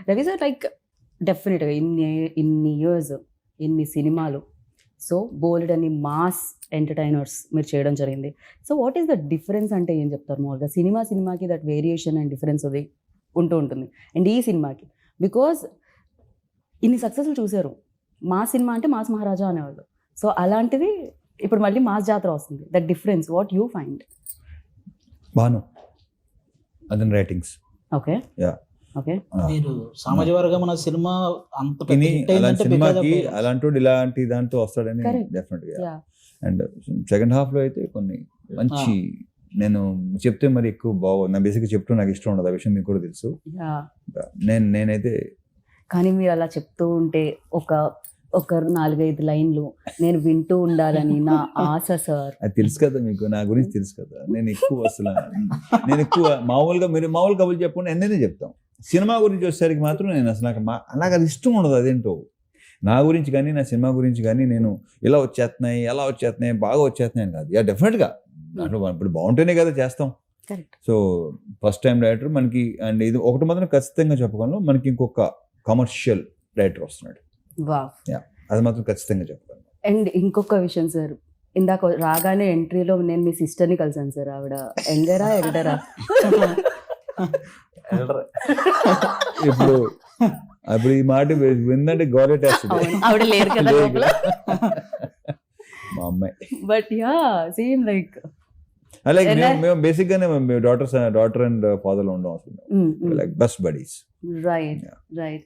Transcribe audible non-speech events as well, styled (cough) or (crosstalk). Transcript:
Ravi sir like డెఫినెట్గా ఇన్ని ఇన్ని ఇయర్స్ ఇన్ని సినిమాలు సో బోల్డ్ అని మాస్ ఎంటర్టైనర్స్ మీరు చేయడం జరిగింది. So what is the difference అంటే ఏం చెప్తారు? మామూలుగా సినిమా సినిమాకి దట్ వేరియేషన్ అండ్ డిఫరెన్స్ అది ఉంటూ ఉంటుంది. అండ్ ఈ సినిమాకి బికాజ్ ఇన్ని సక్సెస్లు చూశారు. మా సినిమా అంటే మాస్ మహారాజా అనేవాళ్ళు. సో అలాంటిది ఇప్పుడు మళ్ళీ మాస్ జాతర వస్తుంది. That difference what you find Bhanu అతని రైటింగ్స్ ఓకే Yeah. ఓకే. మీరు సామాజిక వర్గం అన్న సినిమా అంత సినిమాకి. అలాంటి ఇలాంటి దాంతో వస్తాడని. డెఫినెట్గా యా అండ్ సెకండ్ హాఫ్లో అయితే కొన్ని మంచి నేను చెప్తే మరి ఎక్కువ బాగు నా బేసిక్ చెప్తూ నాకు ఇష్టం ఉండదు ఆ విషయం మీకు కూడా తెలుసు. యా. నేను నేనైతే కానీ మీరు అలా చెప్తూ ఉంటే ఒక ఒక నాలుగైదు లైన్లు నేను వింటూ ఉండాలని నా ఆశ సార్. అది తెలుసు కదా మీకు నా గురించి తెలుసు కదా. నేను ఎక్కువ అసలు నేను ఎక్కువ మామూలుగా మీరు మామూలు కబుర్లు చెప్పకుండా ఎన్నైనా చెప్తాం. సినిమా గురించి వచ్చేసరికి మాత్రం నేను అసలు నాకు మా నాకు అది ఇష్టం ఉండదు అదేంటో. నా గురించి కానీ నా సినిమా గురించి కానీ నేను ఇలా వచ్చేస్తున్నాయి ఎలా వచ్చేస్తున్నాయి బాగా వచ్చేస్తున్నాయి కాదు. యా డెఫినెట్గా దాంట్లో ఇప్పుడు బాగుంటేనే కదా చేస్తాం. సో ఫస్ట్ టైం డైరెక్టర్ మనకి అండ్ ఇది ఒకటి మాత్రం ఖచ్చితంగా చెప్పగలను మనకి ఇంకొక కమర్షియల్ డైరెక్టర్ వస్తున్నాడు. అది మాత్రం ఖచ్చితంగా చెప్పగలను అండ్ ఇంకొక విషయం సార్ ఇందాక రాగానే ఎంట్రీలో నేను మీ సిస్టర్ని కలిసాను సార్ ఆవిడ ఎంగరా ఎల్డరా (laughs) (laughs) ఇప్పుడు అప్పుడు ఈ మాట విందంటే గోరెటేస్తుంది అవును, ఆవిడ లేరు కదా లోపల. మా అమ్మాయి బట్ యా సేమ్ లైక్ ఎలా- మేము మేము బేసిక్ గానే మేము డాటర్స్ డాటర్ అండ్ ఫాదర్లో ఉండం అసలు like best buddies right right